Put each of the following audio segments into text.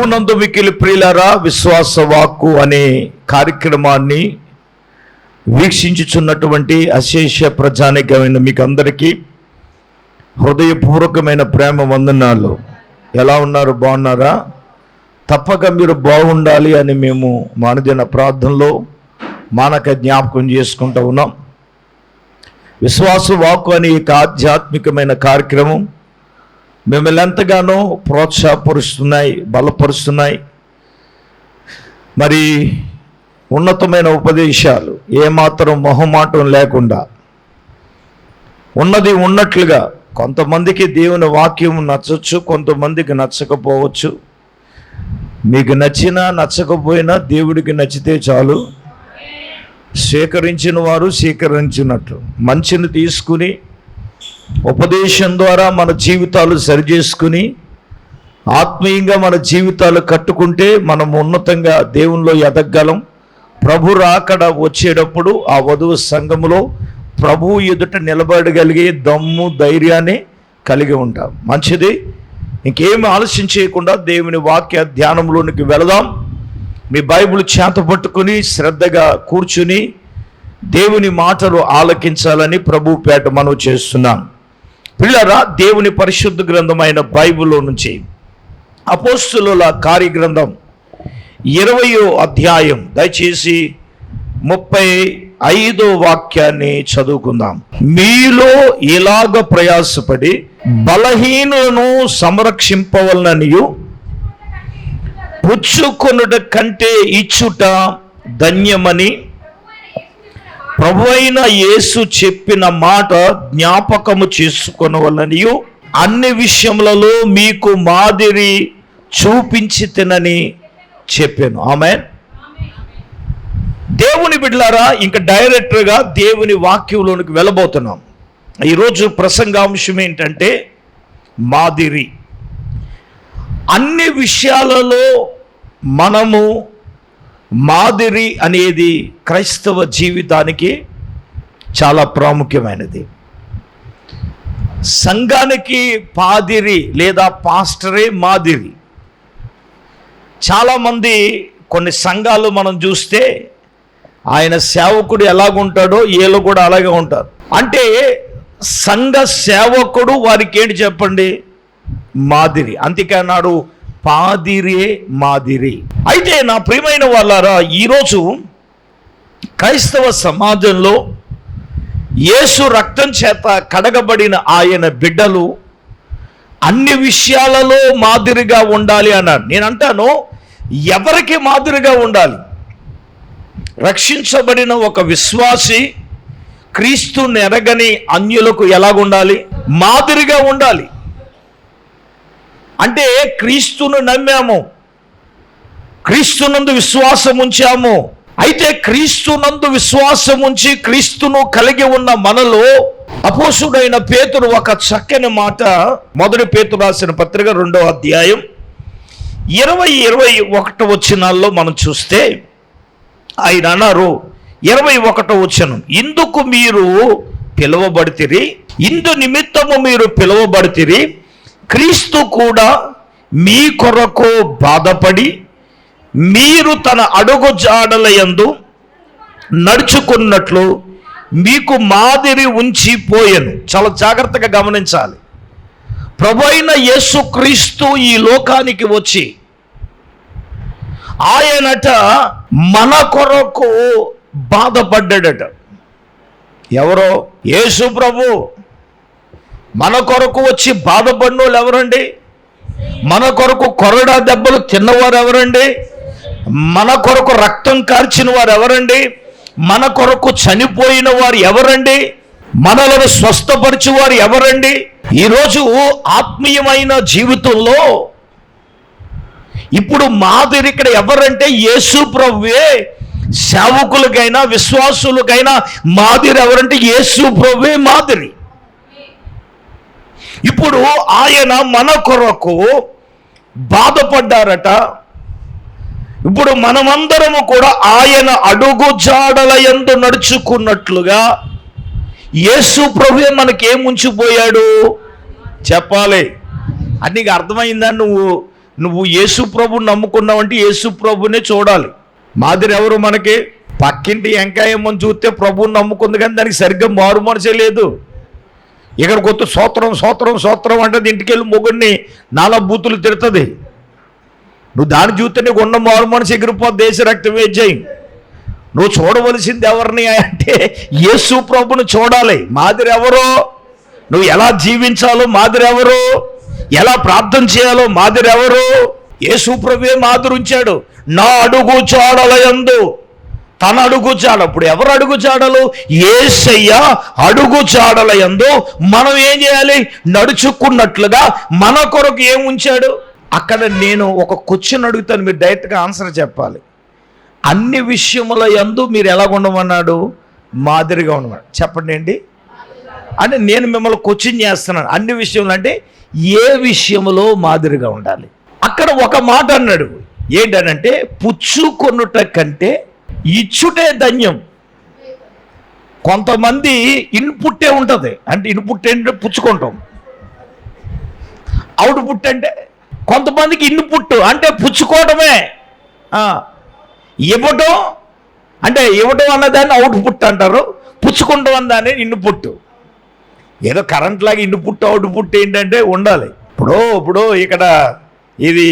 ప్రభునందు మికిలి ప్రియులరా విశ్వాస వాక్కు అనే కార్యక్రమాన్ని వీక్షించుచున్నటువంటి అశేష ప్రజానికమైన మీకు అందరికీ హృదయపూర్వకమైన ప్రేమ వందనాలు. ఎలా ఉన్నారు? బాగున్నారా? తప్పక మీరు బాగుండాలి అని మేము మానదిన ప్రార్థనలో మానక జ్ఞాపకం చేసుకుంటూ ఉన్నాం. విశ్వాస వాక్కు అనే ఈ ఆధ్యాత్మికమైన కార్యక్రమం మిమ్మల్ని ఎంతగానో ప్రోత్సాహపరుస్తున్నాయి బలపరుస్తున్నాయి. మరి ఉన్నతమైన ఉపదేశాలు ఏమాత్రం మొహమాటం లేకుండా ఉన్నది ఉన్నట్లుగా కొంతమందికి దేవుని వాక్యం నచ్చచ్చు కొంతమందికి నచ్చకపోవచ్చు. మీకు నచ్చినా నచ్చకపోయినా దేవుడికి నచ్చితే చాలు. స్వీకరించిన వారు స్వీకరించినట్లు మంచిని తీసుకుని ఉపదేశం ద్వారా మన జీవితాలు సరిచేసుకుని ఆత్మీయంగా మన జీవితాలు కట్టుకుంటే మనం ఉన్నతంగా దేవునిలో ఎదగలం. ప్రభు రాకడ వచ్చేటప్పుడు ఆ వధువు సంఘములో ప్రభు ఎదుట నిలబడగలిగే దమ్ము ధైర్యాన్ని కలిగి ఉంటాం. మంచిది. ఇంకేమి ఆలస్యం చేయకుండా దేవుని వాక్య ధ్యానంలోనికి వెళదాం. మీ బైబిల్ చేత పట్టుకుని శ్రద్ధగా కూర్చుని దేవుని మాటలు ఆలకించాలని ప్రభు పేట మనం చేస్తున్నాం. పిల్లరా దేవుని పరిశుద్ధ గ్రంథమైన బైబిల్లో నుంచి అపోస్తుల కార్యగ్రంథం ఇరవయో అధ్యాయం దయచేసి ముప్పై ఐదో వాక్యాన్ని చదువుకుందాం. మీలో ఇలాగ ప్రయాసపడి బలహీనులను సంరక్షింపవలననియు పుచ్చుకొనుట కంటే ఇచ్చుట ధన్యమని ప్రభు అయిన యేసు చెప్పిన మాట జ్ఞాపకము చేసుకొనవలనియు అన్ని విషయములలో మీకు మాదిరి చూపించి తినని చెప్పాను. ఆమె దేవుని బిడ్డలారా ఇంకా డైరెక్ట్గా దేవుని వాక్యంలోనికి వెళ్ళబోతున్నాం. ఈరోజు ప్రసంగాంశం ఏంటంటే మాదిరి. అన్ని విషయాలలో మనము మాదిరి అనేది క్రైస్తవ జీవితానికి చాలా ప్రాముఖ్యమైనది. సంఘానికి పాదిరి లేదా పాస్టరే మాదిరి. చాలామంది కొన్ని సంఘాలు మనం చూస్తే ఆయన సేవకుడు ఎలాగుంటాడో వీళ్ళు కూడా అలాగే ఉంటారు. అంటే సంఘ సేవకుడు వారికి ఏంటి చెప్పండి? మాదిరి. అందుకే పాదిరే మాదిరి. అయితే నా ప్రియమైన వాళ్ళారా ఈరోజు క్రైస్తవ సమాజంలో యేసు రక్తం చేత కడగబడిన ఆయన బిడ్డలు అన్ని విషయాలలో మాదిరిగా ఉండాలి అన్నాడు నేను అంటాను ఎవరికి మాదిరిగా ఉండాలి? రక్షించబడిన ఒక విశ్వాసి క్రీస్తుని ఎరగని అన్యులకు ఎలాగుండాలి? మాదిరిగా ఉండాలి. అంటే క్రీస్తును నమ్మాము. క్రీస్తునందు విశ్వాసం ఉంచాము. అయితే క్రీస్తునందు విశ్వాసం ఉంచి క్రీస్తును కలిగి ఉన్న మనలో అపోసుడైన పేతురు ఒక చక్కని మాట మొదటి పేతుడు రాసిన పత్రిక రెండో అధ్యాయం ఇరవై ఇరవై ఒకటి వచ్చినాల్లో మనం చూస్తే ఆయన అన్నారు ఇరవై ఒకటో వచ్చను ఇందుకు మీరు పిలువబడితిరి ఇందు నిమిత్తము మీరు పిలువబడితిరి క్రీస్తు కూడా మీ కొరకు బాధపడి మీరు తన అడుగు జాడల యందు నడుచుకున్నట్లు మీకు మాదిరి ఉంచిపోయాను చాలా జాగ్రత్తగా గమనించాలి. ప్రభు అయిన యేసుక్రీస్తు ఈ లోకానికి వచ్చి ఆయనట మన కొరకు బాధపడ్డాడట. ఎవరో? యేసు ప్రభు. మన కొరకు వచ్చి బాధపడినోళ్ళు ఎవరండి? మన కొరకు కొరడా దెబ్బలు తిన్నవారు ఎవరండి? మన కొరకు రక్తం కార్చిన వారు ఎవరండి? మన కొరకు చనిపోయిన వారు ఎవరండి? మనలను స్వస్థపరిచి వారు ఎవరండి? ఈరోజు ఆత్మీయమైన జీవితంలో ఇప్పుడు మాదిరి ఇక్కడ ఎవరంటే యేసు ప్రభువే. సేవకులకైనా విశ్వాసులకైనా మాదిరి ఎవరంటే యేసు ప్రభువే మాదిరి. ఇప్పుడు ఆయన మన కొరకు బాధపడ్డారట. ఇప్పుడు మనమందరము కూడా ఆయన అడుగు జాడల ఎందు నడుచుకున్నట్లుగా యేసు ప్రభువే మనకేం ఉంచిపోయాడు? చెప్పాలి. అది నీకు అర్థమైందా? నువ్వు నువ్వు యేసు ప్రభు నమ్ముకున్నావంటే యేసు ప్రభునే చూడాలి. మాదిరి ఎవరు మనకి? పక్కింటి ఎంకాయమ్మని చూస్తే ప్రభువుని నమ్ముకుంది కానీ దానికి సరిగ్గా మారు మనసే లేదు. ఇక్కడికి కొత్త సోత్రం సోత్రం సోత్రం అంటే ఇంటికి వెళ్ళి మొగుడిని నాలా బూతులు తిడుతుంది. నువ్వు దాని చూస్తే నీకు ఉన్న మారు మనసు ఎగిరిపో దేశ రక్తం వేజేయి నువ్వు చూడవలసింది ఎవరిని అంటే యేసు ప్రభును చూడాలి. మాదిరి ఎవరో? నువ్వు ఎలా జీవించాలో మాదిరి ఎవరు? ఎలా ప్రార్థన చేయాలో మాదిరి ఎవరు? యేసు ప్రభువే మాదిరి ఉంచాడు. నా అడుగు చాడలయందు తన అడుగు చాడ ఎవరు అడుగు చాడలు ఏసయ్య అడుగు ఎందో మనం ఏం చేయాలి? నడుచుకున్నట్లుగా మన కొరకు ఏం ఉంచాడు? అక్కడ నేను ఒక క్వశ్చన్ అడుగుతాను మీరు డైరెక్ట్గా ఆన్సర్ చెప్పాలి. అన్ని విషయముల యందు మీరు ఎలా ఉండమన్నాడు? మాదిరిగా ఉండమన్నాడు. చెప్పండి అండి అంటే నేను మిమ్మల్ని క్వశ్చన్ చేస్తున్నాను. అన్ని విషయంలో అంటే ఏ విషయంలో మాదిరిగా ఉండాలి? అక్కడ ఒక మాట అన్నాడు. ఏంటనంటే పుచ్చుకొనుట కంటే ఇచ్చుటే ధన్యం. కొంతమంది ఇన్పుట్టే ఉంటుంది. అంటే ఇన్పుట్ ఏంటంటే పుచ్చుకుంటాం. అవుట్పుట్ అంటే కొంతమందికి ఇన్పుట్ అంటే పుచ్చుకోవటమే. ఇవ్వటం అంటే ఇవ్వటం అన్నదాన్ని అవుట్పుట్ అంటారు. పుచ్చుకుంటాం అన్నదాన్ని ఇన్పుట్. ఏదో కరెంట్ లాగా ఇన్పుట్ అవుట్పుట్ ఏంటంటే ఉండాలి. ఇప్పుడు ఇప్పుడు ఇక్కడ ఇది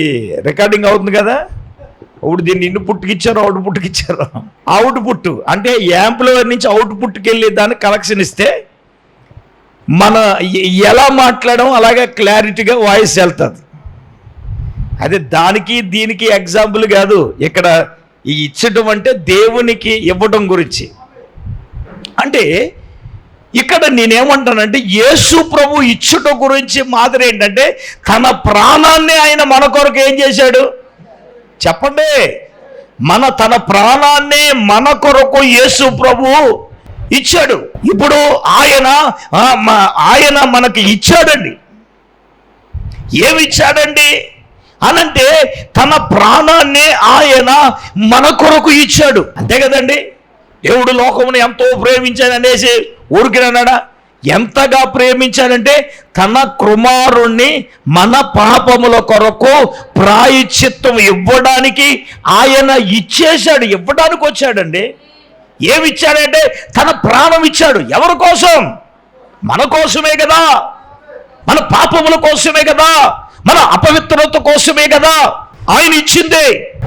రికార్డింగ్ అవుతుంది కదా? ఇప్పుడు దీన్ని ఇన్పుట్కి ఇచ్చారు అవుట్పుట్కి ఇచ్చారు అవుట్పుట్ అంటే యాంప్లవర్ నుంచి అవుట్పుట్కి వెళ్ళి దాన్ని కలెక్షన్ ఇస్తే మన ఎలా మాట్లాడడం అలాగే క్లారిటీగా వాయిస్ వెళ్తుంది. అదే దానికి దీనికి ఎగ్జాంపుల్ కాదు. ఇక్కడ ఈ ఇచ్చటం అంటే దేవునికి ఇవ్వడం గురించి. అంటే ఇక్కడ నేనేమంటానంటే యేసు ప్రభు ఇచ్చుట గురించి మాదిరి ఏంటంటే తన ప్రాణాన్ని ఆయన మన కొరకు ఏం చేశాడు? చెప్పండి. మన తన ప్రాణాన్ని మన కొరకు యేసు ప్రభు ఇచ్చాడు. ఇప్పుడు ఆయన ఆయన మనకి ఇచ్చాడండి. ఏమి ఇచ్చాడండి అనంటే తన ప్రాణాన్ని ఆయన మన కొరకు ఇచ్చాడు. అంతే కదండి. దేవుడు లోకమును ఎంతో ప్రేమించాడు అనేసి ఊరికినన్నాడా? ఎంతగా ప్రేమించాడంటే తన కుమారుణ్ణి మన పాపముల కొరకు ప్రాయశ్చిత్తం ఇవ్వడానికి ఆయన ఇచ్చేశాడు ఇవ్వడానికి వచ్చాడండి. ఏమిచ్చాడంటే తన ప్రాణం ఇచ్చాడు ఎవరి కోసం? మన కోసమే కదా. మన పాపముల కోసమే కదా. మన అపవిత్రత కోసమే కదా. ఆయన ఇచ్చిందే.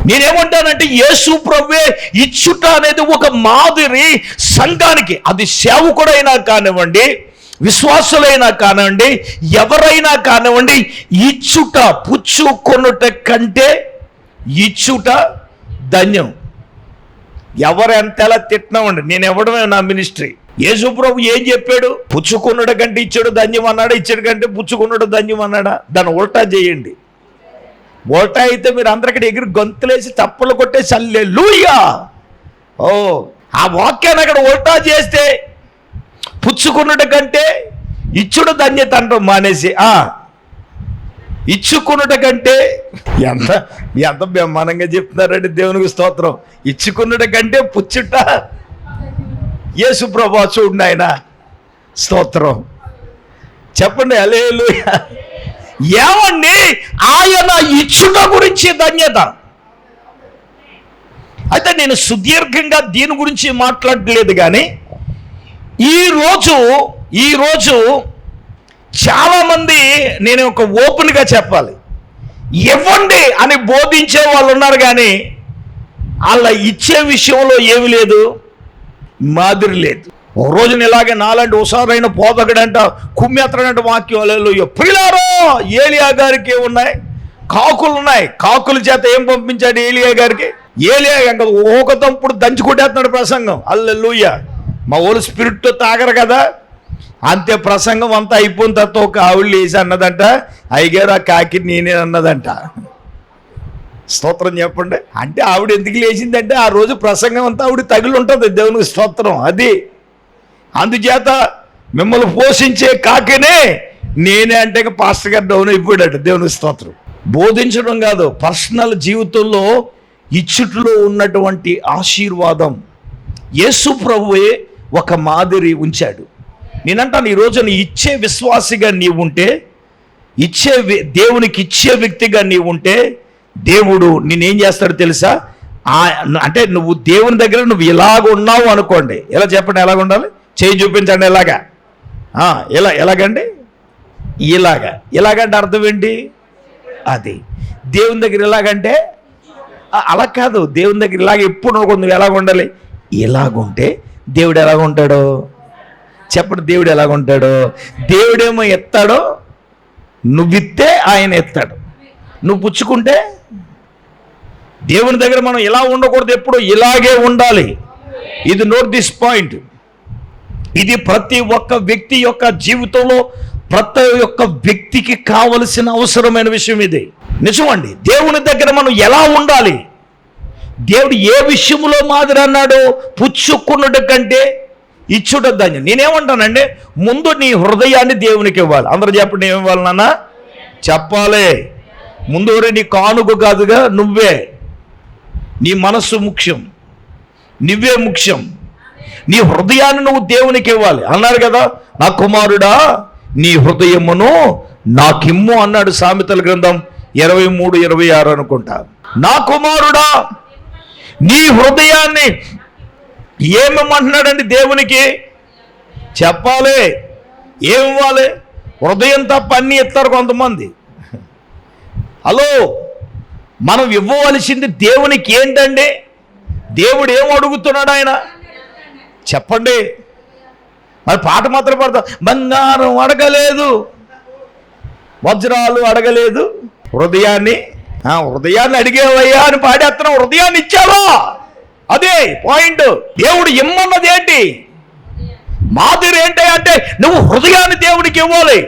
నేనేమంటానంటే యేసు ప్రవ్వే ఇచ్చుట అనేది ఒక మాదిరి సంఘానికి. అది సేవకుడైనా కానివ్వండి విశ్వాసులైనా కానివ్వండి ఎవరైనా కానివ్వండి ఇచ్చుట పుచ్చుకొనుట కంటే ఇచ్చుట ధన్యం. ఎవరు ఎంతలా తిట్టినామండి. నేను ఇవ్వడమే నా మినిస్ట్రీ. యేసు ప్రభు ఏం చెప్పాడు? పుచ్చుకున్నాడు కంటే ఇచ్చాడు ధన్యం అన్నాడా? ఇచ్చాడు కంటే పుచ్చుకున్నాడు ధన్యం అన్నాడా? దాన్ని ఉల్టా చేయండి. ఉల్టా అయితే మీరు అందరికీ ఎగిరి గొంతులేసి తప్పులు కొట్టే చల్లే లూయా ఓ ఆ వాక్యాన్ని అక్కడ ఓటా చేస్తే పుచ్చుకున్నట కంటే ఇచ్చుడు ధన్యత అంటాం మానేసి ఆ ఇచ్చుకున్నట కంటే ఎంత ఎంత బ్రహ్మాండంగా చెప్తున్నారండి దేవునికి స్తోత్రం. ఇచ్చుకున్నట కంటే పుచ్చుట యేసు ప్రభా చూడండి ఆయన స్తోత్రం. చెప్పండి అలేలు ఏమండి ఆయన ఇచ్చుట గురించి ధన్యత? అయితే నేను సుదీర్ఘంగా దీని గురించి మాట్లాడలేదు కానీ ఈరోజు ఈరోజు చాలామంది నేను ఒక ఓపెన్గా చెప్పాలి. ఇవ్వండి అని బోధించే వాళ్ళు ఉన్నారు కానీ వాళ్ళ ఇచ్చే విషయంలో ఏమి లేదు మాదిరి లేదు. ఓ రోజున ఇలాగే నాలాంటి హుషారైన పోతకడంట కుమ్మెత్తడంట వాక్యాలలో ప్రియులారో ఏలియా గారికి ఉన్నాయి. కాకులు ఉన్నాయి. కాకుల చేత ఏం పంపించాడు ఏలియా గారికి? ఏలియా ఇంకా ఒక తంపుడు దంచుకుంటేస్తున్నాడు ప్రసంగం. అల్లెలుయ్య మా ఓళ్ళు స్పిరిట్తో తాగరు కదా. అంతే ప్రసంగం అంతా అయిపోయిన తర్వాత ఒక ఆవిళ్ళు లేచి అన్నదంట అయ్యగారు ఆ కాకి నేనే అన్నదంట. స్తోత్రం చెప్పండి. అంటే ఆవిడ ఎందుకు లేచిందంటే ఆ రోజు ప్రసంగం అంతా ఆవిడ తగిలి ఉంటుంది. దేవునికి స్తోత్రం. అది అందుచేత మిమ్మల్ని పోషించే కాకినే నేనే అంటే ఇక పాస్టర్ గారు డౌన్ అయిపోయాడు దేవుని స్తోత్రం. బోధించడం కాదు పర్సనల్ జీవితంలో ఇచ్చుట్లో ఉన్నటువంటి ఆశీర్వాదం. యేసు ప్రభువే ఒక మాదిరి ఉంచాడు. నేనంటాను ఈరోజు నీ ఇచ్చే విశ్వాసిగా నీవు ఉంటే ఇచ్చే దేవునికి ఇచ్చే వ్యక్తిగా నీవు ఉంటే దేవుడు నేనేం చేస్తాడు తెలుసా? అంటే నువ్వు దేవుని దగ్గర నువ్వు ఇలాగ ఉన్నావు అనుకోండి. ఎలా చెప్పండి ఎలాగ ఉండాలి చేయి చూపించండి ఎలాగా? ఇలా ఎలాగండి? ఇలాగా. ఇలాగంటే అర్థం ఏంటి? అది. దేవుని దగ్గర ఎలాగంటే అలా కాదు. దేవుని దగ్గర ఇలాగ ఎప్పుడు నువ్వు ఎలాగ ఉండాలి? ఇలాగుంటే దేవుడు ఎలాగ ఉంటాడో? చెప్పండి దేవుడు ఎలాగ ఉంటాడో? దేవుడేమో ఎత్తాడో నువ్విత్తే ఆయన ఎత్తాడు. నువ్వు పుచ్చుకుంటే దేవుని దగ్గర మనం ఇలా ఉండకూడదు ఎప్పుడు ఇలాగే ఉండాలి. ఇది నోట్ దిస్ పాయింట్. ఇది ప్రతి ఒక్క వ్యక్తి యొక్క జీవితంలో ప్రతి ఒక్క వ్యక్తికి కావలసిన అవసరమైన విషయం ఇది. నిజమండి దేవుని దగ్గర మనం ఎలా ఉండాలి? దేవుడు ఏ విషయంలో మాదిరి అన్నాడు పుచ్చుకున్నట కంటే ఇచ్చుట ధాన్యం. నేనేమంటానండి ముందు నీ హృదయాన్ని దేవునికి ఇవ్వాలి. అందరూ చెప్పండి ఏమి ఇవ్వాలి నాన్న? చెప్పాలి. ముందు నీ కానుక కాదుగా నువ్వే. నీ మనస్సు ముఖ్యం. నువ్వే ముఖ్యం. నీ హృదయాన్ని నువ్వు దేవునికి ఇవ్వాలి. అన్నారు కదా నా కుమారుడా నీ హృదయమును నాకిమ్ము అన్నాడు సామెతల గ్రంథం ఇరవై మూడు ఇరవై ఆరు అనుకుంటా. నా కుమారుడా నీ హృదయాన్ని ఏమేమంటున్నాడండి దేవునికి? చెప్పాలి ఏమివ్వాలి? హృదయం తప్ప అన్ని ఇస్తారు కొంతమంది. హలో మనం ఇవ్వవలసింది దేవునికి ఏంటండి? దేవుడు ఏం అడుగుతున్నాడు ఆయన? చెప్పండి. మరి పాట మాత్రం పడతాం. బంగారం అడగలేదు. వజ్రాలు అడగలేదు. హృదయాన్ని ఆ, హృదయాన్ని అడిగేవయ్యా అని పాడేస్తున్నాం హృదయాన్ని ఇచ్చావా? అదే పాయింట్. దేవుడు ఇమ్మన్నది ఏంటి? మాదిరి ఏంటి అంటే నువ్వు హృదయాన్ని దేవుడికి ఇవ్వాలి.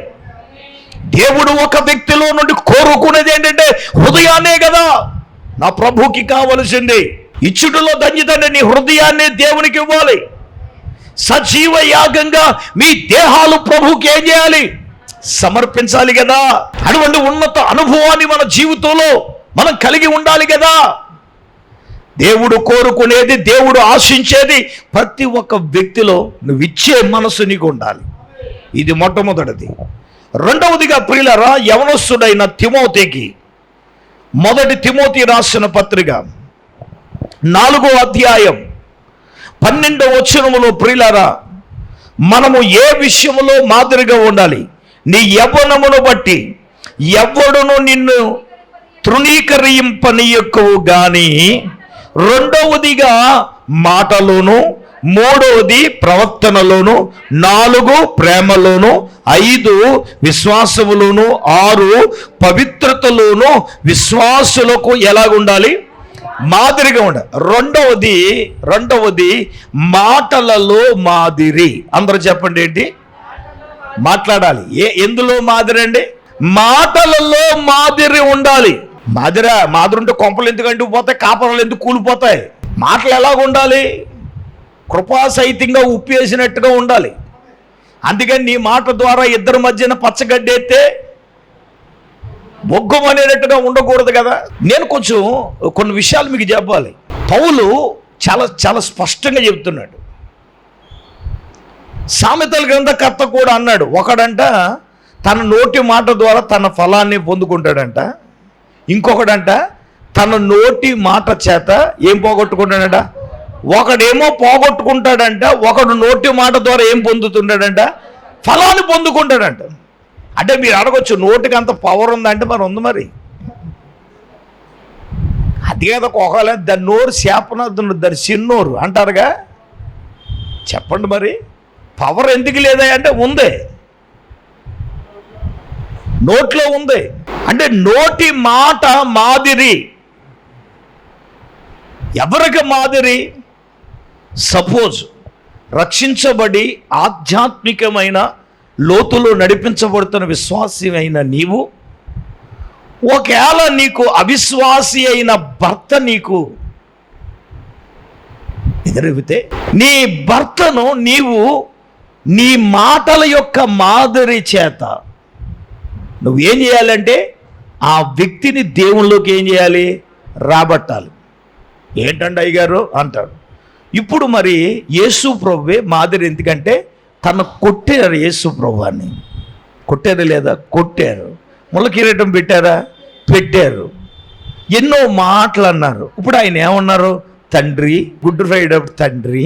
దేవుడు ఒక వ్యక్తిలో నుండి కోరుకునేది ఏంటంటే హృదయాన్నే కదా. నా ప్రభుకి కావలసింది. ఇచ్చుటలో ధన్యతండ్రి నీ హృదయాన్ని దేవునికి ఇవ్వాలి. సజీవ యాగంగా మీ దేహాలు ప్రభుకి ఏం చేయాలి? సమర్పించాలి కదా. అటువంటి ఉన్నత అనుభవాన్ని మన జీవితంలో మనం కలిగి ఉండాలి కదా. దేవుడు కోరుకునేది దేవుడు ఆశించేది ప్రతి ఒక్క వ్యక్తిలో నువ్వు ఇచ్చే మనసు నీకు ఉండాలి. ఇది మొట్టమొదటిది. రెండవదిగా ప్రియులరా యవనస్తుడైన తిమోతికి మొదటి తిమోతి రాసిన పత్రిక నాలుగో అధ్యాయం పన్నెండవ వచనములో ప్రియులరా మనము ఏ విషయములో మాదిరిగా ఉండాలి? నీ యవ్వనమును బట్టి ఎవడును నిన్ను తృణీకరింపనీయక్కువు కానీ రెండవదిగా మాటలోను మూడవది ప్రవర్తనలోను నాలుగు ప్రేమలోను ఐదు విశ్వాసములోను ఆరు పవిత్రతలోను విశ్వాసులకు ఎలాగుండాలి? మాదిరిగా ఉండ. రెండవది రెండవది మాటలలో మాదిరి. అందరూ చెప్పండి ఏంటి? మాట్లాడాలి. ఏ ఎందులో మాదిరి అండి? మాటలలో మాదిరి ఉండాలి. మాదిర మాదిరి ఉంటే కొంపలు ఎందుకు అంటుకుపోతాయి? కాపరాలు ఎందుకు కూలిపోతాయి? మాటలు ఎలాగ ఉండాలి? కృపాసహితంగా ఉప్పేసినట్టుగా ఉండాలి. అందుకని నీ మాట ద్వారా ఇద్దరి మధ్యన పచ్చగడ్డెత్తే బొగ్గం అనేటట్టుగా ఉండకూడదు కదా. నేను కొంచెం కొన్ని విషయాలు మీకు చెప్పాలి. పౌలు చాలా చాలా స్పష్టంగా చెబుతున్నాడు. సామెతల గ్రంథకర్త కూడా అన్నాడు. ఒకడంట తన నోటి మాట ద్వారా తన ఫలాన్ని పొందుకుంటాడంట. ఇంకొకడంట తన నోటి మాట చేత ఏం పోగొట్టుకుంటాడంట? ఒకడేమో పోగొట్టుకుంటాడంట ఒకడు నోటి మాట ద్వారా ఏం పొందుతుంటాడంట? ఫలాన్ని పొందుకుంటాడంట. అంటే మీరు అడగొచ్చు నోటికి అంత పవర్ ఉందంటే మరి ఉంది మరి. అది కదా ఒకవేళ దాని నోరు శాపనద్దు దాని చిన్నోరు అంటారుగా. చెప్పండి మరి పవర్ ఎందుకు లేదా అంటే ఉంది. నోట్లో ఉంది. అంటే నోటి మాట మాదిరి. ఎవరికి మాదిరి? సపోజ్ రక్షించబడి ఆధ్యాత్మికమైన లోతులో నడిపించబడుతున్న విశ్వాసమైన నీవు ఒకవేళ నీకు అవిశ్వాసి అయిన భర్త నీకు ఎదురవితే నీ భర్తను నీవు నీ మాటల యొక్క మాదిరి చేత నువ్వు ఏం చేయాలంటే ఆ వ్యక్తిని దేవునిలోకి ఏం చేయాలి? రాబట్టాలి. ఏంటండి అయ్యగారు? అంటాడు. ఇప్పుడు మరి యేసు ప్రభువే మాదిరి ఎందుకంటే తను కొట్టారు యేసు ప్రభువాన్ని. కొట్టారు లేదా? కొట్టారు. ముళ్ళ కిరీటం పెట్టారా? పెట్టారు. ఎన్నో మాటలు అన్నారు ఇప్పుడు ఆయన ఏమన్నారు? తండ్రి గుడ్ ఫ్రైడే తండ్రి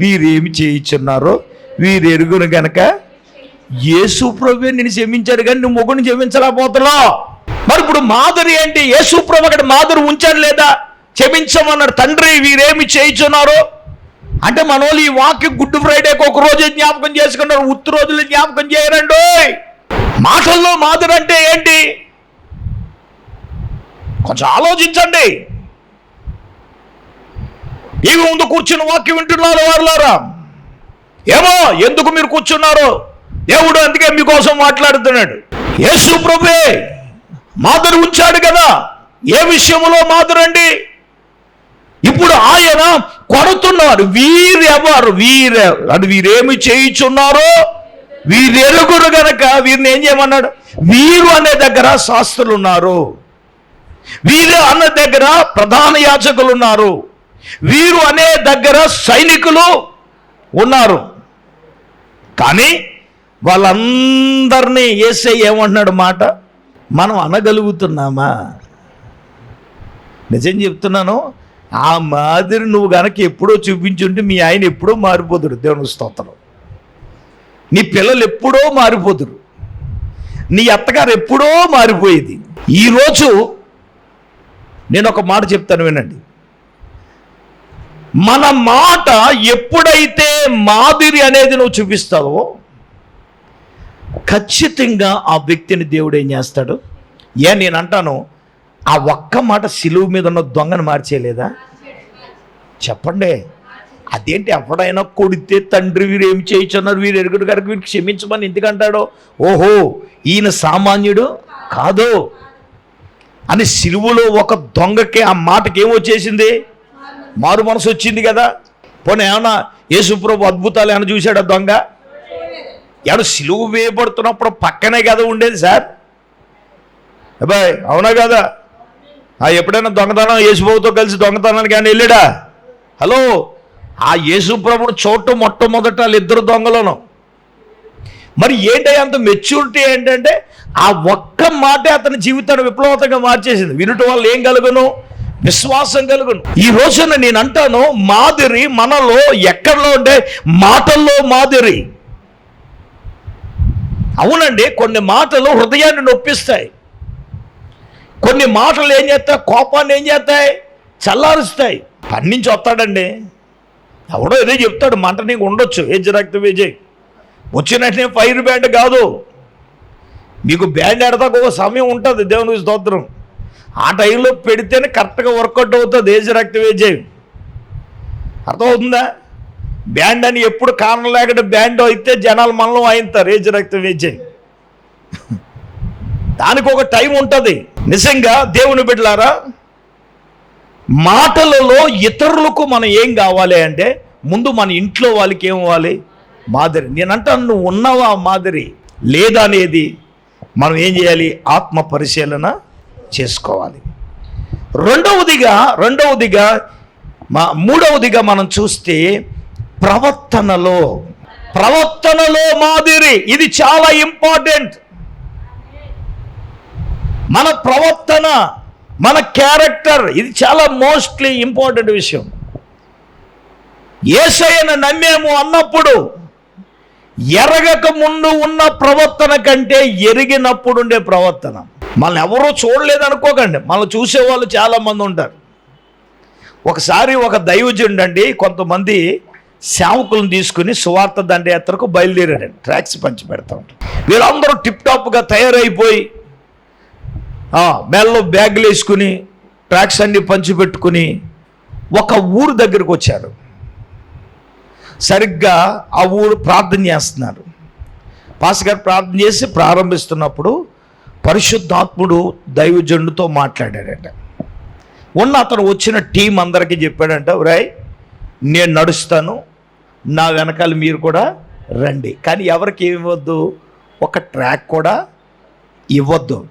వీరేమి చేయించున్నారో? వీరు ఎరుగును గనక యేసు ప్రభు నేను క్షమించారు కానీ నువ్వు మొగుడిని క్షమించలేకపోతున్నావు. మరి ఇప్పుడు మాధురి ఏంటి? యేసు ప్రభు అక్కడ మాధురి ఉంచారు లేదా? క్షమించమన్నారు తండ్రి వీరేమి చేయించున్నారు? అంటే మనోళ్ళు ఈ వాక్యం గుడ్ ఫ్రైడేకి ఒక రోజు జ్ఞాపకం చేసుకున్నారు ఉత్తు రోజులు జ్ఞాపకం చేయరండి. మాటల్లో మాధురి అంటే ఏంటి? కొంచెం ఆలోచించండి. ఈ ముందు కూర్చుని వాక్యం వింటున్నారు వారులారా? ఏమో ఎందుకు మీరు కూర్చున్నారు? దేవుడు అందుకే మీకోసం మాట్లాడుతున్నాడు. యేసు ప్రభే మాధురి ఉంచాడు కదా. ఏ విషయంలో మాధురండి ఇప్పుడు ఆయన కొడుతున్నారు. వీరెవరు? వీరే. అంటే వీరేమి చేయించున్నారో? వీరెరుగురు గనక వీరిని ఏం చేయమన్నాడు? వీరు అనే దగ్గర శాస్త్రులు ఉన్నారు వీరు అన్న దగ్గర ప్రధాన యాచకులు ఉన్నారు వీరు అనే దగ్గర సైనికులు ఉన్నారు. కానీ వాళ్ళందరినీ ఏసే ఏమంటున్నాడు మాట? మనం అనగలుగుతున్నామా? నిజం చెప్తున్నాను ఆ మాదిరి నువ్వు గనక ఎప్పుడో చూపించుంటే మీ ఆయన ఎప్పుడో మారిపోతుడు. దేవుని స్తోత్రం. నీ పిల్లలు ఎప్పుడో మారిపోతురు. నీ అత్తగారు ఎప్పుడో మారిపోయేది. ఈరోజు నేను ఒక మాట చెప్తాను వినండి. మన మాట ఎప్పుడైతే మాదిరి అనేది నువ్వు చూపిస్తావో ఖచ్చితంగా ఆ వ్యక్తిని దేవుడు ఏం చేస్తాడు? ఏ నేను అంటాను ఆ ఒక్క మాట సిలువు మీద ఉన్న దొంగను మార్చేయలేదా? చెప్పండి. అదేంటి ఎవడైనా కొడితే తండ్రి వీరు ఏమి చేయించున్నారు? వీరు ఎరుగుడు గారికి వీరికి క్షమించమని ఎందుకంటాడో? ఓహో ఈయన సామాన్యుడు కాదు. అని సిలువలో ఒక దొంగకి ఆ మాటకి ఏమొచ్చేసింది మారు మనసు వచ్చింది కదా. పోనీ ఏమన్నా యేసుప్రభు అద్భుతాలు ఏమైనా చూశాడా ఆ దొంగ? ఎవడు సిలువు వేయబడుతున్నప్పుడు పక్కనే కదా ఉండేది సార్? అబ్బాయి అవునా కదా? ఆ ఎప్పుడైనా దొంగతనం యేసుబాబుతో కలిసి దొంగతనానికి కానీ వెళ్ళాడా? హలో ఆ యేసుప్రభుడు చోటు మొట్టమొదట వాళ్ళిద్దరు దొంగలను. మరి ఏంటంటే అంత మెచ్యూరిటీ ఏంటంటే ఆ ఒక్క మాటే అతని జీవితాన్ని విప్లవంతంగా మార్చేసింది. వినుట వల్ల ఏం కలుగును? విశ్వాసం కలుగును. ఈ రోజున నేను అంటాను మాదిరి మనలో ఎక్కడలో ఉంటే మాటల్లో మాదిరి. అవునండి కొన్ని మాటలు హృదయాన్ని నొప్పిస్తాయి. కొన్ని మాటలు ఏం చేస్తాయి? కోపాన్ని ఏం చేస్తాయి? చల్లారుస్తాయి. నుంచి వస్తాడండి. ఎవడో ఏదో చెప్తాడు మంట నీకు ఉండొచ్చు. ఏజ్ రక్త విజయ్ వచ్చినట్టే ఫైర్ బ్యాండ్ కాదు. మీకు బ్యాండ్ ఆడతాకు ఒక సమయం ఉంటుంది దేవునికి స్తోత్రం. ఆ టైంలో పెడితేనే కరెక్ట్గా వర్కౌట్ అవుతుంది ఏజ్ రక్త విజయ్ అర్థమవుతుందా? బ్యాండ్ అని ఎప్పుడు కారణం లేకుండా బ్యాండ్ అయితే జనాలు మనలో వాయిస్తారు ఏజ్ రక్త విజయ్ దానికి ఒక టైం ఉంటుంది. నిజంగా దేవుని బిడ్డలారా మాటలలో ఇతరులకు మనం ఏం కావాలి అంటే ముందు మన ఇంట్లో వాళ్ళకి ఏం ఇవ్వాలి? మాదిరి. నేనంటాను నువ్వు ఉన్నావా మాదిరి? లేదా అనేది మనం ఏం చేయాలి? ఆత్మ పరిశీలన చేసుకోవాలి. రెండవదిగా రెండవదిగా మా మూడవదిగా మనం చూస్తే ప్రవర్తనలో ప్రవర్తనలో మాదిరి. ఇది చాలా ఇంపార్టెంట్. మన ప్రవర్తన మన క్యారెక్టర్ ఇది చాలా మోస్ట్లీ ఇంపార్టెంట్ విషయం. ఏసయ్యను నమ్మేము అన్నప్పుడు ఎరగక ముందు ఉన్న ప్రవర్తన కంటే ఎరిగినప్పుడు ఉండే ప్రవర్తన. మనల్ని ఎవరూ చూడలేదు అనుకోకండి. మనల్ని చూసేవాళ్ళు చాలామంది ఉంటారు. ఒకసారి ఒక దైవజుండండి కొంతమంది సేవకులను తీసుకుని సువార్త దండయాత్రకు బయలుదేరాడండి. ట్రాక్స్ పంచి పెడతా ఉంటారు వీళ్ళందరూ టిప్ టాప్గా తయారైపోయి ఆ, మెల్లో బ్యాగులు వేసుకుని ట్రాక్స్ అన్ని పంచిపెట్టుకుని ఒక ఊరు దగ్గరకు వచ్చారు. సరిగ్గా ఆ ఊరు ప్రార్థన చేస్తున్నారు. పాస్ గారు ప్రార్థన చేసి ప్రారంభిస్తున్నప్పుడు పరిశుద్ధాత్ముడు దైవజనుడితో మాట్లాడాడట ఉన్న అతను వచ్చిన టీం అందరికీ చెప్పాడంట రాయ్ నేను నడుస్తాను నా వెనకాల మీరు కూడా రండి. కానీ ఎవరికి ఏమి ఇవ్వద్దు? ఒక ట్రాక్ కూడా ఇవ్వద్దు.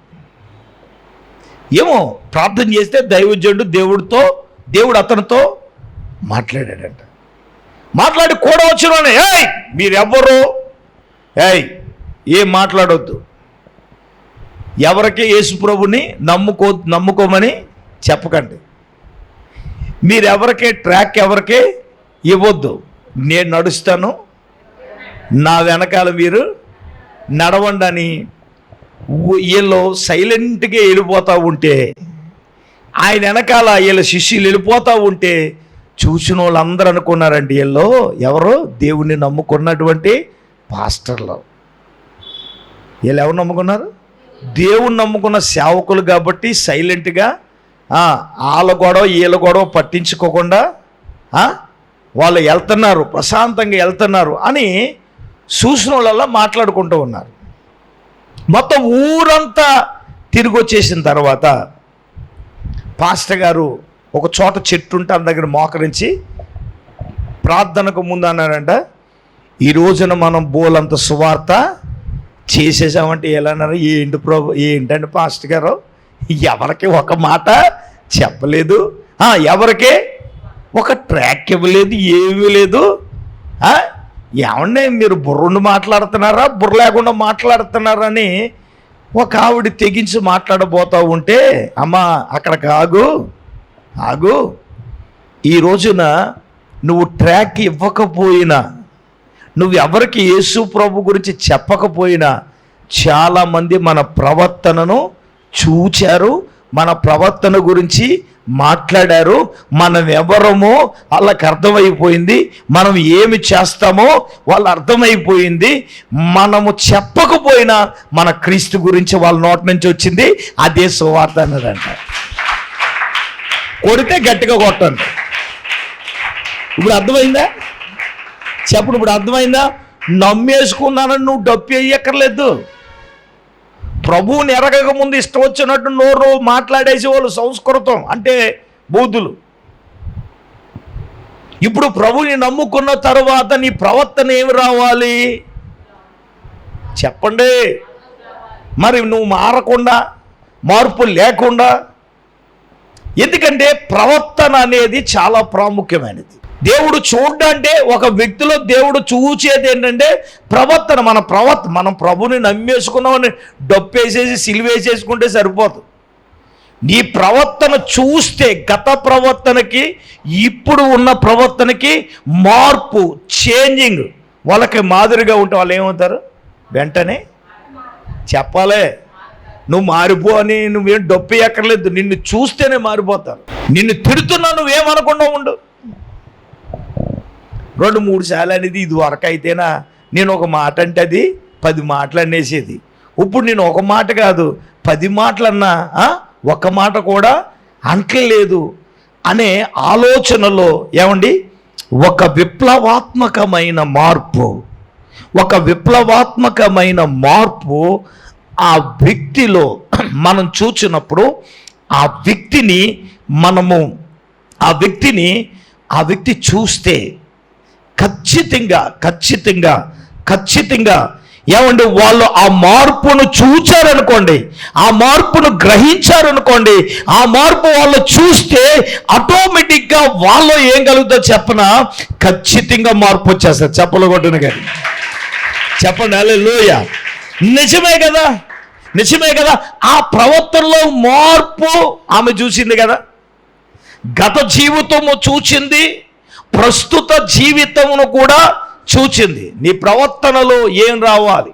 ఏమో ప్రార్థన చేస్తే దైవజనుడు దేవుడితో దేవుడు అతనితో మాట్లాడాడంట. మాట్లాడి కూడా వచ్చిన ఏయ్ మీరెవ్వరు? ఏయ్ ఏం మాట్లాడొద్దు. ఎవరికి యేసుప్రభుని నమ్ముకో నమ్ముకోమని చెప్పకండి. మీరెవరికే ట్రాక్ ఎవరికే ఇవ్వద్దు. నేను నడుస్తాను. నా వెనకాల మీరు నడవండి అని వీళ్ళు సైలెంట్గా వెళ్ళిపోతూ ఉంటే ఆయన వెనకాల వీళ్ళ శిష్యులు వెళ్ళిపోతూ ఉంటే చూసిన వాళ్ళందరూ అనుకున్నారండి వీళ్ళు ఎవరు? దేవుణ్ణి నమ్ముకున్నటువంటి పాస్టర్లు. వీళ్ళు ఎవరు నమ్ముకున్నారు? దేవుణ్ణి నమ్ముకున్న సేవకులు కాబట్టి సైలెంట్గా వాళ్ళ గొడవ వీళ్ళ గొడవ పట్టించుకోకుండా వాళ్ళు వెళ్తున్నారు ప్రశాంతంగా వెళ్తున్నారు అని చూసిన వాళ్ళల్లో మాట్లాడుకుంటూ ఉన్నారు. మొత్తం ఊరంతా తిరిగి వచ్చేసిన తర్వాత పాస్టర్ గారు ఒక చోట చెట్టు ఉంటే అంత దగ్గర మోకరించి ప్రార్థనకు ముందు అన్నారంట ఈ రోజున మనం బోలంత సువార్త చేసేసామంటే ఎలా అన్నారు? ఏంటి ప్రభు ఏంటండి పాస్టర్ గారు? ఎవరికి ఒక మాట చెప్పలేదు. ఎవరికి? ఒక ట్రాక్ ఇవ్వలేదు ఏమీ లేదు. ఏమన్నా మీరు బుర్రుండి మాట్లాడుతున్నారా బుర్ర లేకుండా మాట్లాడుతున్నారా అని ఒక ఆవిడ తెగించి మాట్లాడబోతూ ఉంటే అమ్మా అక్కడికి ఆగు ఆగు. ఈ రోజున నువ్వు ట్రాక్ ఇవ్వకపోయినా నువ్వు ఎవరికి యేసు ప్రభు గురించి చెప్పకపోయినా చాలామంది మన ప్రవర్తనను చూచారు మన ప్రవర్తన గురించి మాట్లాడారు మనం ఎవరమో వాళ్ళకి అర్థమైపోయింది మనం ఏమి చేస్తామో వాళ్ళు అర్థమైపోయింది మనము చెప్పకపోయినా మన క్రీస్తు గురించి వాళ్ళ నోటి నుంచి వచ్చింది అదే సువార్త అన్నదంట. కొడితే గట్టిగా కొట్టండి. ఇప్పుడు అర్థమైందా? చెప్పడు ఇప్పుడు అర్థమైందా? నమ్మేసుకున్నానని నువ్వు డప్పు వేయక్కర్లేదు. ప్రభువుని ఎరగక ముందు ఇష్టం వచ్చినట్టు నోరు మాట్లాడేసే వాళ్ళు సంస్కృతం అంటే బౌద్ధులు ఇప్పుడు ప్రభుని నమ్ముకున్న తర్వాత నీ ప్రవర్తన ఏమి రావాలి? చెప్పండి. మరి నువ్వు మారకుండా మార్పు లేకుండా ఎందుకంటే ప్రవర్తన అనేది చాలా ప్రాముఖ్యమైనది. దేవుడు చూడంటే ఒక వ్యక్తిలో దేవుడు చూచేది ఏంటంటే ప్రవర్తన. మన ప్రవర్తన మనం ప్రభుని నమ్మేసుకున్నామని డప్పేసేసి సిలివేసేసుకుంటే సరిపోదు. నీ ప్రవర్తన చూస్తే గత ప్రవర్తనకి ఇప్పుడు ఉన్న ప్రవర్తనకి మార్పు చేంజింగ్ వాళ్ళకి మాదిరిగా ఉంటే వాళ్ళు ఏమవుతారు? వెంటనే చెప్పాలే. నువ్వు మారిపో అని నువ్వేం డొప్పి ఎక్కర్లేదు నిన్ను చూస్తేనే మారిపోతారు. నిన్ను తిడుతున్నా నువ్వేమనకుండా ఉండు. రెండు మూడు సార్లు అనేది ఇది వరకు అయితేనా నేను ఒక మాట అంటే అది పది మాటలు అనేసేది. ఇప్పుడు నేను ఒక మాట కాదు పది మాటలన్నా అన్నా ఒక మాట కూడా అంటలేదు అనే ఆలోచనలో ఏమండి? ఒక విప్లవాత్మకమైన మార్పు. ఒక విప్లవాత్మకమైన మార్పు ఆ వ్యక్తిలో మనం చూచినప్పుడు ఆ వ్యక్తిని మనము ఆ వ్యక్తిని ఆ వ్యక్తి చూస్తే ఖచ్చితంగా ఖచ్చితంగా ఖచ్చితంగా ఏమండి వాళ్ళు ఆ మార్పును చూచారనుకోండి ఆ మార్పును గ్రహించారనుకోండి ఆ మార్పు వాళ్ళు చూస్తే ఆటోమేటిక్గా వాళ్ళు ఏం కలుగుతా చెప్పన? ఖచ్చితంగా మార్పు వచ్చేస్తారు చెప్పలు కొట్టిన కానీ. చెప్పండి అలే లోయ నిజమే కదా? నిజమే కదా? ఆ ప్రవర్తనలో మార్పు ఆమె చూసింది కదా? గత జీవితము చూచింది ప్రస్తుత జీవితమును కూడా చూచింది. నీ ప్రవర్తనలో ఏం రావాలి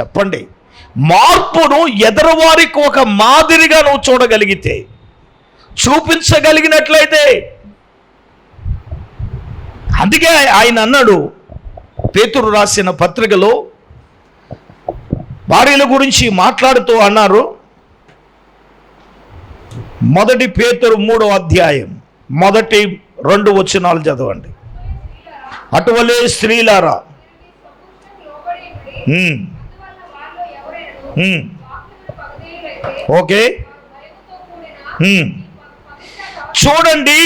చెప్పండి. మార్పును ఎదరవారికి ఒక మాదిరిగా నువ్వు చూడగలిగితే చూపించగలిగినట్లయితే. అందుకే ఆయన అన్నాడు పేతురు రాసిన పత్రికలో భార్యల గురించి మాట్లాడుతూ అన్నారు. మొదటి పేతురు మూడో అధ్యాయం. మొదటి రెండు వచనాలు చదవండి. అటువలే స్త్రీలారా. ఓకే. చూడండి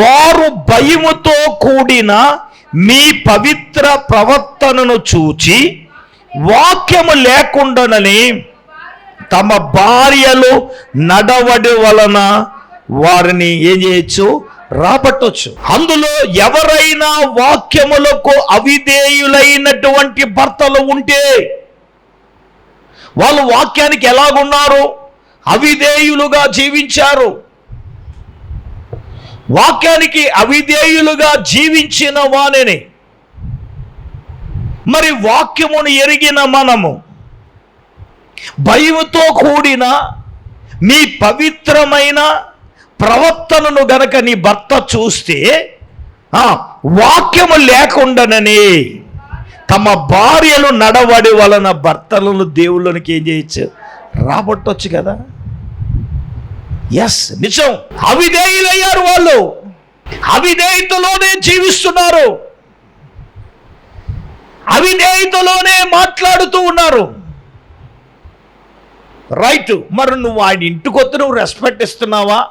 వారు భయముతో కూడిన మీ పవిత్ర ప్రవర్తనను చూచి వాక్యము లేకుండానని తమ భార్యలు నడవడి వలన వారిని ఏం చేయొచ్చు? రాబట్టొచ్చు. అందులో ఎవరైనా వాక్యములకు అవిధేయులైనటువంటి భర్తలు ఉంటే వాళ్ళు వాక్యానికి ఎలాగున్నారు? అవిధేయులుగా జీవించారు. వాక్యానికి అవిధేయులుగా జీవించిన వాణిని మరి వాక్యమును ఎరిగిన మనము భయముతో కూడిన మీ పవిత్రమైన ప్రవర్తనను గనక నీ భర్త చూస్తే వాక్యము లేకుండానని తమ భార్యలు నడవడి వలన భర్తలను దేవుళ్ళనికి ఏం చేయొచ్చు? రాబట్టొచ్చు కదా? ఎస్ నిజం. అవిధేయులయ్యారు వాళ్ళు. అవిధేయతలోనే జీవిస్తున్నారు. అవిధేయతలోనే మాట్లాడుతూ ఉన్నారు. రైట్ మరి నువ్వు ఆయన ఇంటికి నువ్వు రెస్పెక్ట్ ఇస్తున్నావా?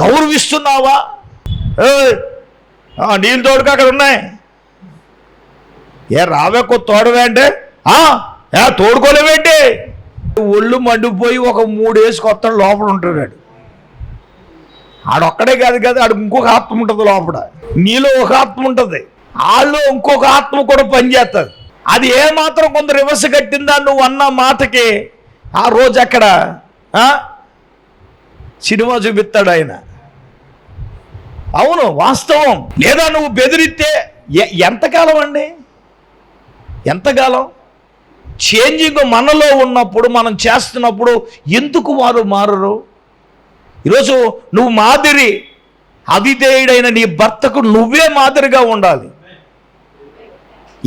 గౌరవిస్తున్నావా? నీళ్ళు తోడుకు అక్కడ ఉన్నాయి. ఏ రావే కొత్త తోడవే అంటే? ఏ తోడుకోలేవేంటి? ఒళ్ళు మండిపోయి ఒక మూడు వేసి కొత్త లోపల ఉంటాడు ఆడొక్కడే కాదు కదా ఆడు ఇంకొక ఆత్మ ఉంటుంది లోపల. నీలో ఒక ఆత్మ ఉంటుంది. వాళ్ళు ఇంకొక ఆత్మ కూడా పనిచేస్తుంది. అది ఏమాత్రం కొంత రివర్స్ కట్టిందా నువ్వు అన్న మాటకి ఆ రోజు అక్కడ సినిమా చూపిస్తాడు ఆయన. అవును వాస్తవం. లేదా నువ్వు బెదిరిస్తే ఎ- ఎంతకాలం అండి? ఎంతకాలం? చేంజింగ్ మనలో ఉన్నప్పుడు మనం చేస్తున్నప్పుడు ఎందుకు వారు మారరు? ఈరోజు నువ్వు మాదిరి అవిధేయుడైన నీ భర్తకు నువ్వే మాదిరిగా ఉండాలి.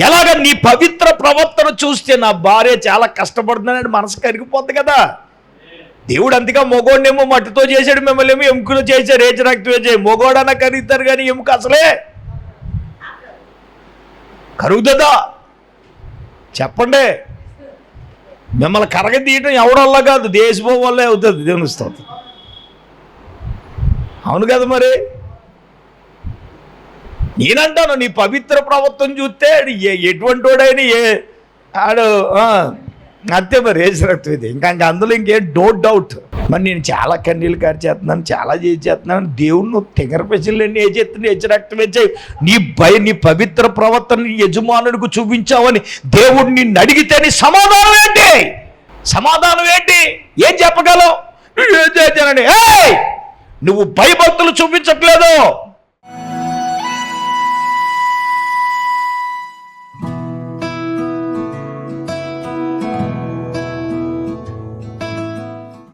ఎలాగ నీ పవిత్ర ప్రవర్తన చూస్తే నా భార్య చాలా కష్టపడుతుందని మనసు కరిగిపోద్ది కదా. దేవుడు అంతగా మొగోడినేమో మట్టితో చేశాడు మిమ్మల్ని ఏమో ఎముకలు చేశాడు రేచ రక్తం చేయి మొగోడన కరుగుతారు కానీ ఎముక అసలే కరుగుతుందా? చెప్పండి. మిమ్మల్ని కరగతీయటం ఎవడల్లా కాదు దేశభవం వల్లే అవుతుంది దేవుని స్తోత్రం. అవును కదా మరి? నేనంటాను నీ పవిత్ర ప్రవర్తన చూస్తే ఏ- ఎటువంటి వాడైనా ఏ ఆడు ఆ, అంతే మరి ఏసు రక్తం ఇది. ఇంకా ఇంకా అందులో ఇంకేం డోట్ డౌట్ మరి నేను చాలా కన్నీళ్ళు చేస్తున్నాను చాలా చేస్తున్నాను. దేవుడు నువ్వు తిగర ఏ చేస్తున్నా హెచ్చు రక్తం వచ్చాయి నీ భయ నీ పవిత్ర ప్రవర్తన యజమానుడికి చూపించావని దేవుడు నిన్ను అడిగితే నీ సమాధానం ఏంటి? సమాధానం ఏంటి? ఏం చెప్పగలవు? నువ్వు ఏం చేశానని? నువ్వు భయభక్తులు చూపించట్లేదు.